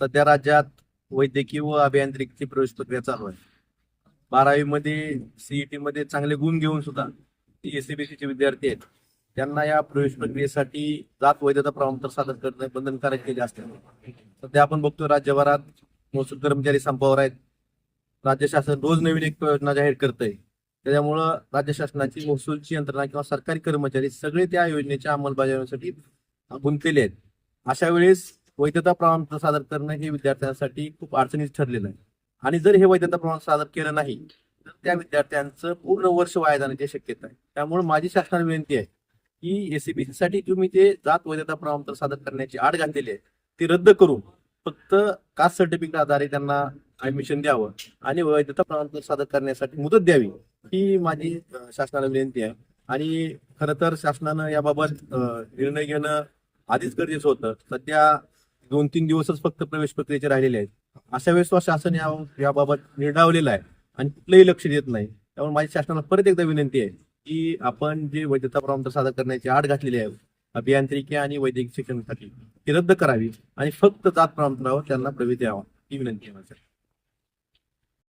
सध्या राज्यात वैद्यकीय व अभियांत्रिकीची प्रवेश प्रक्रिया चालू आहे. बारावी मध्ये सीईटी मध्ये चांगले गुण घेऊन सुद्धा एसीबीसीचे विद्यार्थी आहेत त्यांना या प्रवेश प्रक्रियेसाठी जात वैधता प्रमाणपत्र सादर करणे बंधनकारक केले असते. सध्या आपण बघतो राज्यभरात महसूल कर्मचारी संपावर आहेत. राज्य शासन रोज नवीन एक योजना जाहीर करतंय. त्याच्यामुळं राज्य शासनाची महसूलची यंत्रणा किंवा सरकारी कर्मचारी सगळे त्या योजनेच्या अंमलबजावणीसाठी गुंतलेले आहेत. अशा वेळेस वैधता प्रमाणपत्र सादर करणं हे विद्यार्थ्यांसाठी खूप अडचणीच ठरलेलं आहे. आणि जर हे वैधता प्रमाणपत्र सादर केलं नाही तर त्या विद्यार्थ्यांचं पूर्ण वर्ष वाया जाण्याची शक्यता आहे. त्यामुळे माझी शासनाला विनंती आहे की एसीबीसी साठी तुम्ही ते जात वैधता प्रमाणपत्र सादर करण्याची आड घातलेली आहे ती रद्द करून फक्त कास्ट सर्टिफिकेट आधारे त्यांना ऍडमिशन द्यावं आणि वैधता प्रमाणपत्र सादर करण्यासाठी मुदत द्यावी ही माझी शासनाला विनंती आहे. आणि खरं तर शासनानं याबाबत निर्णय घेणं आधीच गरजेचं होतं. सध्या दोन तीन दिवसच फक्त प्रवेश प्रक्रियेचे राहिलेले आहेत. अशा वेळेस शासन या याबाबत निर्डावलेला आहे आणि कुठलंही लक्ष देत नाही. त्यामुळे माझ्या शासनाला परत एकदा विनंती आहे की आपण जे वैधता प्रमाणपत्र सादर करण्याची आड घातलेली आहे अभियांत्रिकी आणि वैद्यकीय शिक्षणासाठी ती रद्द करावी आणि फक्त जात प्रमाणपत्रावर त्यांना प्रवेश द्यावा ही विनंती आहे माझ्या